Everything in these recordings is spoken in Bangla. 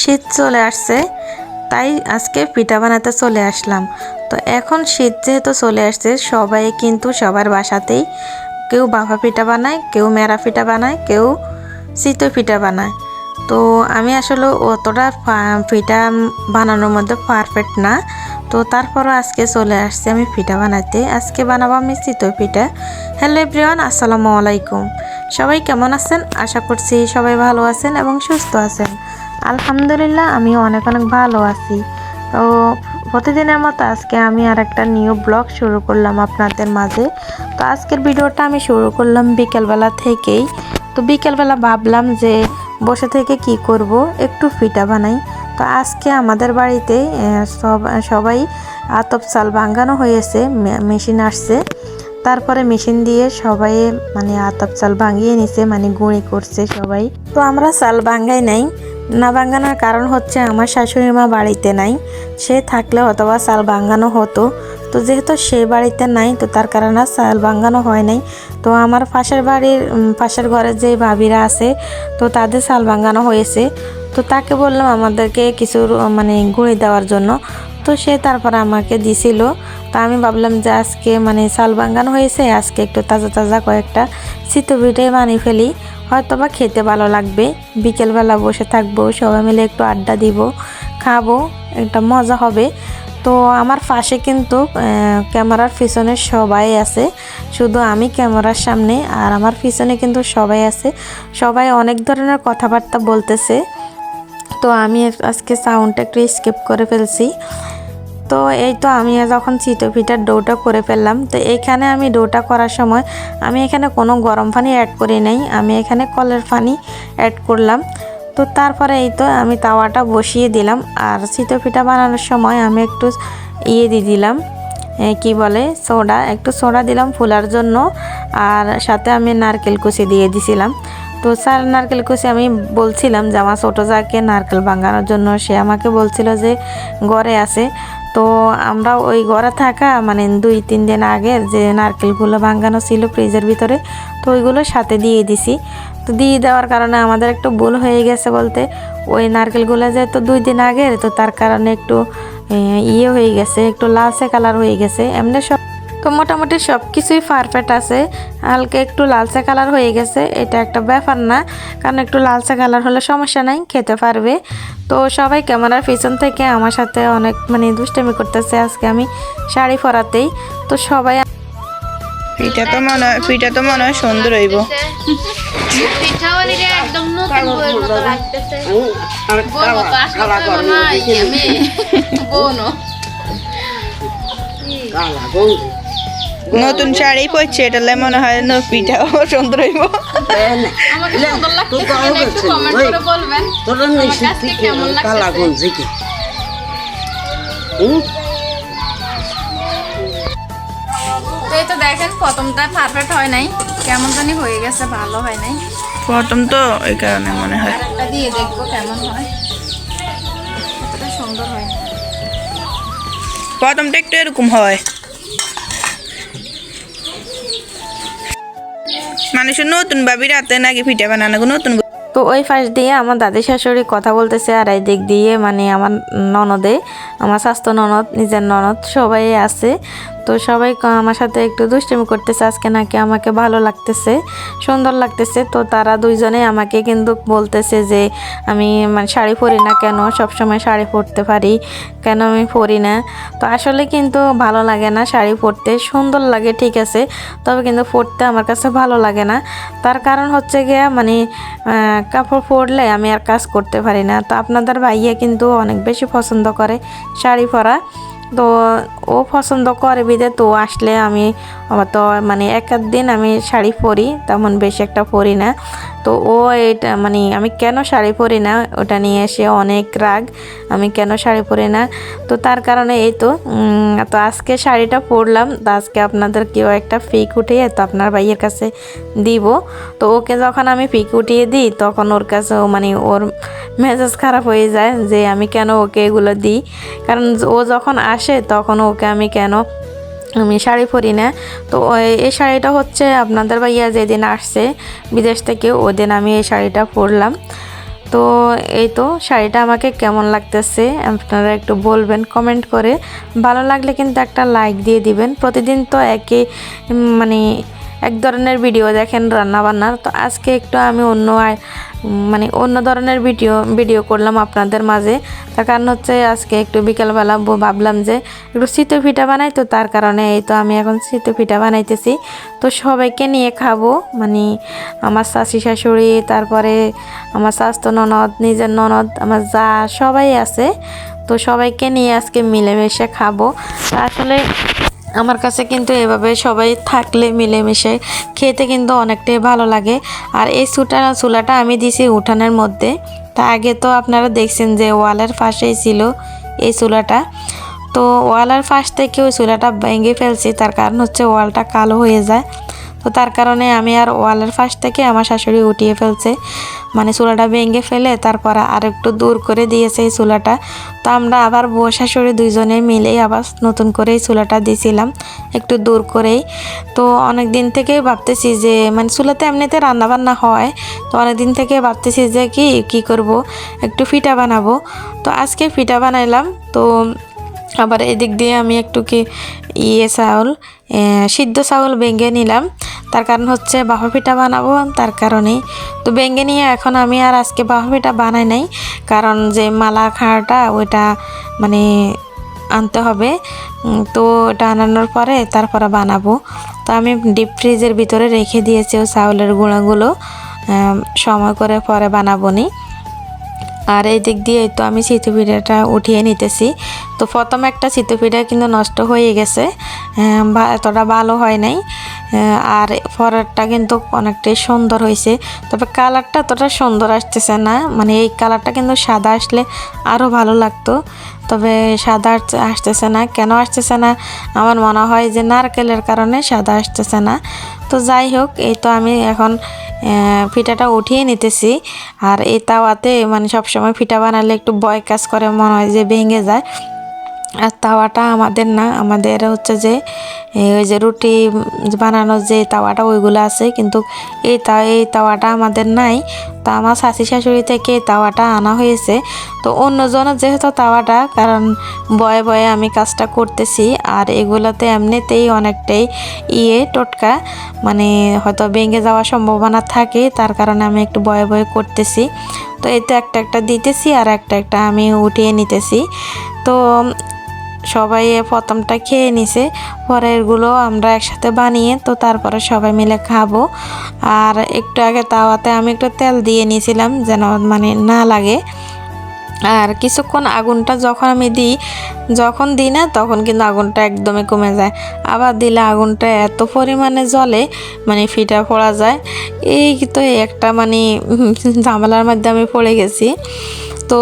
শীত চলে আসছে, তাই আজকে পিঠা বানাতে চলে আসলাম। তো এখন শীত যেহেতু চলে আসছে, সবাই কিন্তু সবার বাসাতেই কেউ বাফা পিঠা বানায়, কেউ মেরা পিঠা বানায়, কেউ চিতই পিঠা বানায়। তো আমি আসলে অতটা পিঠা বানানোর মধ্যে পারফেক্ট না। তো তারপরও আজকে চলে আসছে আমি পিঠা বানাতে। আজকে বানাবো আমি চিতই পিঠা। হ্যালো এভরিওয়ান, আসসালামু আলাইকুম। সবাই কেমন আছেন? আশা করছি সবাই ভালো আছেন এবং সুস্থ আছেন। আলহামদুলিল্লাহ আমি অনেক অনেক ভালো আছি। তো প্রতিদিনের মতো আজকে আমি আর একটা নিউ ব্লগ শুরু করলাম আপনাদের মাঝে। তো আজকের ভিডিওটা আমি শুরু করলাম বিকেলবেলা থেকেই। তো বিকেলবেলা ভাবলাম যে বসে থেকে কি করব, একটু ফিটা বানাই। তো আজকে আমাদের বাড়িতে সব, সবাই আতপ চাল ভাঙানো হয়েছে মেশিন আসছে। তারপরে মেশিন দিয়ে সবাই মানে আতপ চাল ভাঙিয়ে নিছে মানে গুঁড়ি করছে সবাই। তো আমরা চাল ভাঙ্গাই নাই। না ভাঙানোর কারণ হচ্ছে আমার শাশুড়ি মা বাড়িতে নাই। সে থাকলে অথবা চাল ভাঙানো হতো। তো যেহেতু সে বাড়িতে নাই, তো তার কারণে চাল ভাঙানো হয় নাই। তো আমার পাশের বাড়ির পাশের ঘরের যে ভাবিরা আছে, তো তাদের চাল ভাঙানো হয়েছে। তো তাকে বললাম আমাদেরকে কিছু মানে গুঁড়ি দেওয়ার জন্য। তো সে তারপরে আমাকে দিছিল। তা আমি ভাবলাম যে আজকে মানে চাল বাঙ্গান হয়েছে, আজকে একটু তাজা তাজা কয়েকটা শীত পিঠে বানিয়ে ফেলি। হয়তো বা খেতে ভালো লাগবে। বিকেলবেলা বসে থাকব, সবাই মিলে একটু আড্ডা দিব, খাব, একটা মজা হবে। তো আমার পাশে কিন্তু ক্যামেরার পিছনে সবাই আছে। শুধু আমি ক্যামেরার সামনে আর আমার পিছনে কিন্তু সবাই আছে। সবাই অনেক ধরনের কথাবার্তা বলতেছে। তো আমি আজকে সাউন্ডটা একটু স্কিপ করে ফেলছি। তো এই তো আমি যখন চিতো পিঠার ডোটা করে ফেললাম, তো এখানে আমি ডোটা করার সময় আমি এখানে কোনো গরম পানি অ্যাড করি নাই, আমি এখানে কলের পানি অ্যাড করলাম। তো তারপরে এই তো আমি তাওয়াটা বসিয়ে দিলাম আর চিতো পিঠা বানানোর সময় আমি একটু ইয়ে দিয়ে দিলাম কি বলে, সোডা, একটু সোডা দিলাম ফুলার জন্য আর সাথে আমি নারকেল কুচি দিয়ে দিছিলাম। তো স্যার নারকেল কুচি আমি বলছিলাম যে আমার ছোটো যাকে নারকেল ভাঙানোর জন্য, সে আমাকে বলছিল যে ঘরে আছে তো আমরা ওই ঘরে থাকা মানে দুই, তিন দিন আগের যে নারকেলগুলো ভাঙানো ছিল ফ্রিজের ভিতরে, তো ওইগুলো সাথে দিয়ে দিছি। তো দিয়ে দেওয়ার কারণে আমাদের একটু ভুল হয়ে গেছে বলতে, ওই নারকেলগুলো যে তো দুই দিন আগের, তো তার কারণে একটু ইয়ে হয়ে গেছে, একটু লালচে কালার হয়ে গেছে। এমনি সব তো মোটামুটি সব কিছুই পারফেক্ট আছে। হালকা একটু লালচে কালার হয়ে গেছে এটা একটা ব্যাপার না। কারণ একটু লালচে কালার হলে সমস্যা নাই খেতে পারবে। তো সবাই ক্যামেরার পিছন থেকে আমার সাথে অনেক মানে দুষ্টামি করতেছে আজকে আমি শাড়ি পরাতেই। তো সবাই পিঠা তো মনে হয় পিঠা তো মনে হয় সুন্দর হইব। একদম নতুন শাড়ি পরছে এটা মনে হয় ন সুন্দর হইব। আমাকে সুন্দর লাগতেছে একটু কমেন্ট করে বলবেন। আমার কাছে কেমন লাগতেছে? তো এই তো দেখেন প্রথমটা পারফেক্ট হয় নাই। কেমন জানি হয়ে গেছে ভালো হয় নাই। প্রথম তো ওই কারণে মনে হয়। একটা দিয়ে দেখব কেমন হয়। সুন্দর হয় প্রথমটা একটু এরকম হয়। মানুষের নতুন ভাবি রাতে নাকি পিঠা বানানো নতুন তো ওই পাশ দিয়ে আমার দাদি শাশুড়ি কথা বলতেছে আর এই দিক দিয়ে মানে আমার ননদে, আমার স্বাস্থ্য ননদ, নিজের ননদ, সবাই আছে। তো সবাই আমার সাথে একটু দুষ্টামি করতেছে, আজকে নাকি আমাকে ভালো লাগতেছে, সুন্দর লাগতেছে। তো তারা দুইজনে আমাকে কিন্তু বলতেছে যে, আমি মানে শাড়ি পরি না কেন? সবসময় শাড়ি পরতে পারি। কেন আমি পরি না? তো আসলে কিন্তু ভালো লাগে না শাড়ি পরতে। সুন্দর লাগে, ঠিক আছে। তবে কিন্তু পরতে আমার কাছে ভালো লাগে না। তার কারণ হচ্ছে গিয়ে মানে কাপড় পরলে আমি আর কাজ করতে পারি না। তো আপনাদের ভাইয়া কিন্তু অনেক বেশি পছন্দ করে শাড়ি পরা। তো ও পছন্দ করে বিদে, তো আসলে আমি তো মানে এক দিন আমি শাড়ি পরি, তেমন বেশি একটা পরি না। তো ও এটা মানে আমি কেন শাড়ি পরি না? ওটা নিয়ে এসে অনেক রাগ। আমি কেন শাড়ি পরি না? তো তার কারণে এই তো তো আজকে শাড়িটা পরলাম। তো আজকে আপনাদের কেউ একটা ফিক উঠিয়ে তো আপনার ভাইয়ের কাছে দিব। তো ওকে যখন আমি পিক উঠিয়ে দিই, তখন ওর কাছে মানে ওর মেজাজ খারাপ হয়ে যায় যে আমি কেন ওকে এগুলো দিই? কারণ ও যখন আসে, তখন ওকে আমি কেন আমি শাড়ি পরি না। তো এই শাড়িটা হচ্ছে আপনাদের ভাইয়া যেদিন আসছে বিদেশ থেকে ওই দিন আমি এই শাড়িটা পরলাম। তো এই তো শাড়িটা আমাকে কেমন লাগতেছে আপনারা একটু বলবেন কমেন্ট করে। ভালো লাগলে কিন্তু একটা লাইক দিয়ে দিবেন। প্রতিদিন তো একই মানে এক ধরনের ভিডিও দেখেন রান্না বান্নার তো আজকে একটু আমি অন্য মানে অন্য ধরনের ভিডিও ভিডিও করলাম আপনাদের মাঝে। তার কারণ হচ্ছে আজকে একটু বিকেলবেলা ভাবলাম যে একটু শীতের পিঠা বানাই, তো তার কারণে এই তো আমি এখন শীতের পিঠা বানাইতেছি। তো সবাইকে নিয়ে খাব মানে আমার শাশি শাশুড়ি, তারপরে আমার স্বাস্থ্য ননদ, নিজের ননদ, আমার যা সবাই আছে, তো সবাইকে নিয়ে আজকে মিলেমিশে খাব। আসলে আমার কাছে কিন্তু এভাবে সবাই থাকলে মিলেমিশে খেতে কিন্তু অনেকটাই ভালো লাগে। আর এই চুটা চুলাটা আমি দিছি উঠানের মধ্যে। তা আগে তো আপনারা দেখছেন যে ওয়ালের পাশেই ছিল এই চুলাটা। তো ওয়ালের পাশ থেকে ওই চুলাটা ভেঙে ফেলছি, তার কারণ হচ্ছে ওয়ালটা কালো হয়ে যায়। তো তার কারণে আমি আর ওয়ালের পাশ থেকে আমার শাশুড়ি উঠিয়ে ফেলছে। মানে চুলাটা ভেঙে ফেলে তারপর আর একটু দূর করে দিয়েছে এই চুলাটা। তো আমরা আবার বউ শাশুড়ি দুইজনে মিলেই আবার নতুন করে এই চুলাটা দিয়েছিলাম একটু দূর করেই। তো অনেক দিন থেকেই ভাবতেছি যে মানে চুলাতে এমনিতে রান্না বান্না হয়, তো অনেক দিন থেকে ভাবতেছি যে কি কি করব? একটু ফিটা বানাবো। তো আজকে ফিটা বানাইলাম, তো আবার এদিক দিয়ে আমি একটু কি ইয়ে চাউল সিদ্ধ চাউল বেঙ্গে নিলাম। তার কারণ হচ্ছে বাহা পিঠা বানাবো তার কারণেই। তো বেঙ্গে নিয়ে এখন আমি আর আজকে বাহা পিঠা বানাই নাই, কারণ যে মালা খাড়াটা ওইটা মানে আনতে হবে। তো ওটা আনানোর পরে তারপরে বানাবো। তো আমি ডিপ ফ্রিজের ভিতরে রেখে দিয়েছি ও চাউলের গুঁড়াগুলো সময় করে পরে বানাবো নি। আর এই দিক দিয়ে তো আমি চিতু পিঠাটা উঠিয়ে নিতেছি। তো প্রথম একটা চিতু পিঠা কিন্তু নষ্ট হয়ে গেছে এতটা ভালো হয় নাই। আর পরেরটা কিন্তু অনেকটাই সুন্দর হয়েছে। তবে কালারটা এতটা সুন্দর আসতেছে না মানে এই কালারটা কিন্তু সাদা আসলে আরও ভালো লাগতো। তবে সাদা আসতে- আসতেছে না। কেন আসতেছে না? আমার মনে হয় যে নারকেলের কারণে সাদা আসতেছে না। তো যাই হোক, এই তো আমি এখন পিঠাটা উঠিয়ে নিতেছি। আর এই তাওয়াতে মানে সবসময় ফিটা বানালে একটু বয় কাজ করে, মনে হয় যে ভেঙে যায়। আর তাওয়াটা আমাদের না, আমাদের হচ্ছে যে ওই যে রুটি বানানোর যে তাওয়াটা, ওইগুলো আছে। কিন্তু এই তা, এই তাওয়াটা আমাদের নাই। তা আমার শাশি শাশুড়ি থেকে তাওয়াটা আনা হয়েছে। তো অন্যজনের যেহেতু তাওয়াটা, কারণ বয়ে বয়ে আমি কাজটা করতেছি, আর এগুলোতে এমনিতেই অনেকটাই ইয়ে টোটকা মানে হয়তো ভেঙে যাওয়ার সম্ভাবনা থাকে, তার কারণে আমি একটু বয়ে বয়ে করতেছি। তো এই তো একটা একটা দিতেছি, আর একটা একটা আমি উঠিয়ে নিতেছি। তো সবাই প্রথমটা খেয়ে নিছে, পরেরগুলো আমরা একসাথে বানিয়ে তো তারপরে সবাই মিলে খাব। আর একটু আগে তাওয়াতে আমি একটু তেল দিয়ে নিয়েছিলাম যেন মানে না লাগে। আর কিছুক্ষণ আগুনটা যখন আমি দিই, যখন দিই না তখন কিন্তু আগুনটা একদমই কমে যায়। আবার দিলে আগুনটা এত পরিমাণে জ্বলে মানে ফিটা পড়া যায়। এই তো একটা মানে ঝামেলার মধ্যে আমি পড়ে গেছি। তো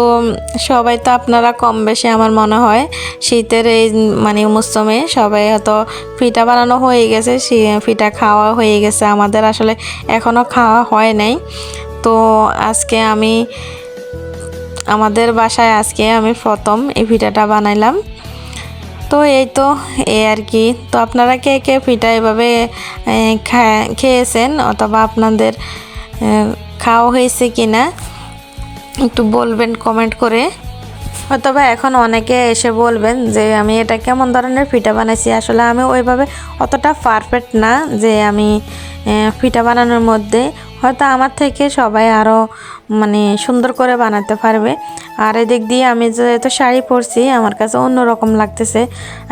সবাই তো আপনারা কম বেশি আমার মনে হয় শীতের এই মানে মৌসুমে সবাই হয়তো পিঠা বানানো হয়ে গেছে পিঠা খাওয়া হয়ে গেছে, আমাদের আসলে এখনও খাওয়া হয় নাই। তো আজকে আমি, আমাদের বাসায় আজকে আমি প্রথম এই পিঠাটা বানাইলাম। তো এই তো, এই আর কি। তো আপনারা কে কে পিঠা এভাবে খেয়েছেন অথবা আপনাদের খাওয়া হয়েছে কি না একটু বলবেন কমেন্ট করে। অথবা এখন অনেকে এসে বলবেন যে, আমি এটা কেমন ধরনের পিঠা বানাইছি? আসলে আমি ওইভাবে অতটা পারফেক্ট না যে, আমি ফিটা বানানোর মধ্যে হয়তো আমার থেকে সবাই আরও মানে সুন্দর করে বানাতে পারবে। আর এদিক দিয়ে আমি যেহেতু শাড়ি পরছি, আমার কাছে অন্যরকম লাগতেছে।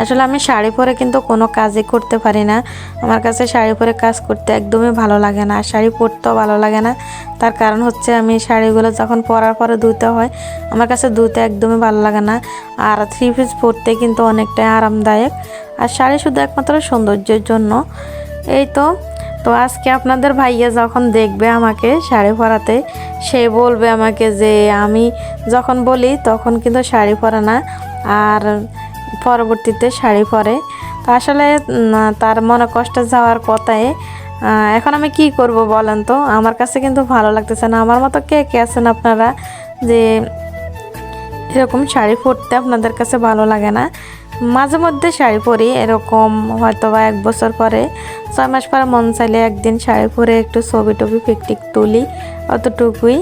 আসলে আমি শাড়ি পরে কিন্তু কোনো কাজই করতে পারি না। আমার কাছে শাড়ি পরে কাজ করতে একদমই ভালো লাগে না, আর শাড়ি পরতেও ভালো লাগে না। তার কারণ হচ্ছে আমি শাড়িগুলো যখন পরার পরে ধুতে হয়, আমার কাছে ধুতে একদমই ভালো লাগে না। আর থ্রি পিস পরতে কিন্তু অনেকটাই আরামদায়ক। আর শাড়ি শুধু একমাত্র সৌন্দর্যের জন্য। এই তো তো আজকে আপনাদের ভাইয়া যখন দেখবে আমাকে শাড়ি পরাতে, সে বলবে আমাকে যে আমি যখন বলি তখন কিন্তু শাড়ি পরে না, আর পরবর্তীতে শাড়ি পরে। তো আসলে তার মনে কষ্ট যাওয়ার কথায় এখন আমি কি করব বলেন তো? আমার কাছে কিন্তু ভালো লাগতেছে না। আমার মতো কে কে আছেন আপনারা যে এরকম শাড়ি পরতে আপনাদের কাছে ভালো লাগে না? মাঝে মধ্যে শাড়ি পরি, এরকম হয়তো বা এক বছর পরে। ছয় মাস পরে মন চাইলে একদিন শাড়ি পরে একটু ছবি টবি পিকটিক তুলি, অতটুকুই।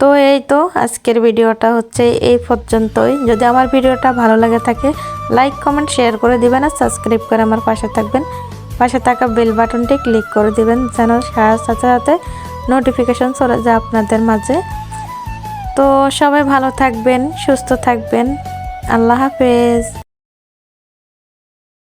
তো এই তো আজকের ভিডিওটা হচ্ছে এই পর্যন্তই। যদি আমার ভিডিওটা ভালো লাগে থাকে লাইক কমেন্ট শেয়ার করে দিবেন আর সাবস্ক্রাইব করে আমার পাশে থাকবেন। পাশে থাকা বেল বাটনটি ক্লিক করে দিবেন যেন সাথে সাথে সাথে নোটিফিকেশন চলে যায় আপনাদের মাঝে। তো সবাই ভালো থাকবেন, সুস্থ থাকবেন। আল্লাহ হাফেজ।